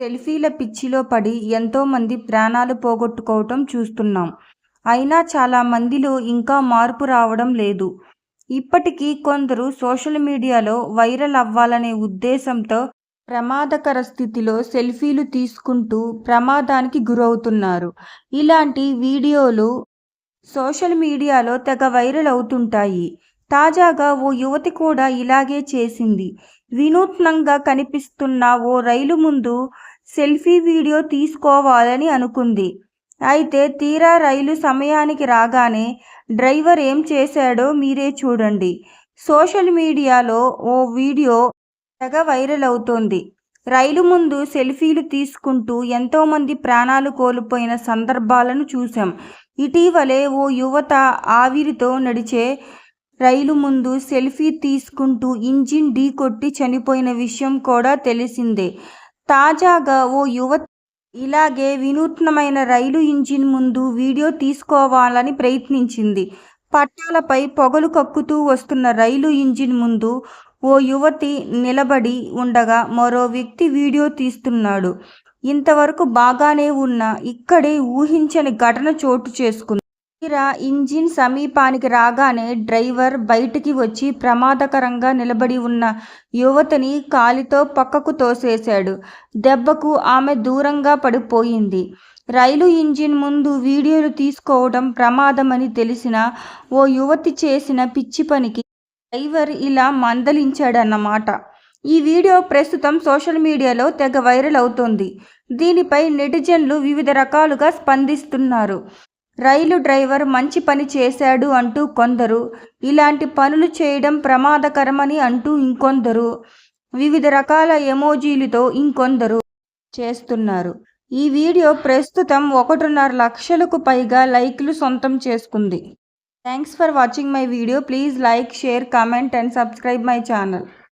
సెల్ఫీల పిచ్చిలో పడి ఎంతోమంది ప్రాణాలు పోగొట్టుకోవటం చూస్తున్నాం. అయినా చాలా మందిలో ఇంకా మార్పు రావడం లేదు. ఇప్పటికీ కొందరు సోషల్ మీడియాలో వైరల్ అవ్వాలనే ఉద్దేశంతో ప్రమాదకర స్థితిలో సెల్ఫీలు తీసుకుంటూ ప్రమాదానికి గురవుతున్నారు. ఇలాంటి వీడియోలు సోషల్ మీడియాలో తెగ వైరల్ అవుతుంటాయి. తాజాగా ఓ యువతి కూడా ఇలాగే చేసింది. వినూత్నంగా కనిపిస్తున్న ఓ రైలు ముందు సెల్ఫీ వీడియో తీసుకోవాలని అనుకుంది. అయితే తీరా రైలు సమయానికి రాగానే డ్రైవర్ ఏం చేశాడో మీరే చూడండి. సోషల్ మీడియాలో ఓ వీడియో తెగ వైరల్ అవుతోంది. రైలు ముందు సెల్ఫీలు తీసుకుంటూ ఎంతోమంది ప్రాణాలు కోల్పోయిన సందర్భాలను చూశాం. ఇటీవలే ఓ యువత ఆవిరితో నడిచే రైలు ముందు సెల్ఫీ తీసుకుంటూ ఇంజిన్ ఢీకొట్టి చనిపోయిన విషయం కూడా తెలిసిందే. తాజాగా ఓ యువత ఇలాగే వినూత్నమైన రైలు ఇంజిన్ ముందు వీడియో తీసుకోవాలని ప్రయత్నించింది. పట్టాలపై పొగలు కక్కుతూ వస్తున్న రైలు ఇంజిన్ ముందు ఓ యువతి నిలబడి ఉండగా మరో వ్యక్తి వీడియో తీస్తున్నాడు. ఇంతవరకు బాగానే ఉన్న ఇక్కడే ఊహించని ఘటన చోటు చేసుకుంది. తీరా ఇంజిన్ సమీపానికి రాగానే డ్రైవర్ బయటికి వచ్చి ప్రమాదకరంగా నిలబడి ఉన్న యువతిని కాలితో పక్కకు తోసేశాడు. దెబ్బకు ఆమె దూరంగా పడిపోయింది. రైలు ఇంజిన్ ముందు వీడియోలు తీసుకోవడం ప్రమాదమని తెలిసిన ఓ యువతి చేసిన పిచ్చి పనికి డ్రైవర్ ఇలా మందలించాడన్నమాట. ఈ వీడియో ప్రస్తుతం సోషల్ మీడియాలో తెగ వైరల్ అవుతోంది. దీనిపై నెటిజన్లు వివిధ రకాలుగా స్పందిస్తున్నారు. రైలు డ్రైవర్ మంచి పని చేశాడు అంటూ కొందరు ఇలాంటి పనులు చేయడం ప్రమాదకరమని అంటూ ఇంకొందరు వివిధ రకాల ఎమోజీలతో ఇంకొందరు చేస్తున్నారు. ఈ వీడియో ప్రస్తుతం ఒకటిన్నర లక్షలకు పైగా లైక్లు సొంతం చేసుకుంది. Thanks for watching my video. Please like share comment and subscribe my channel.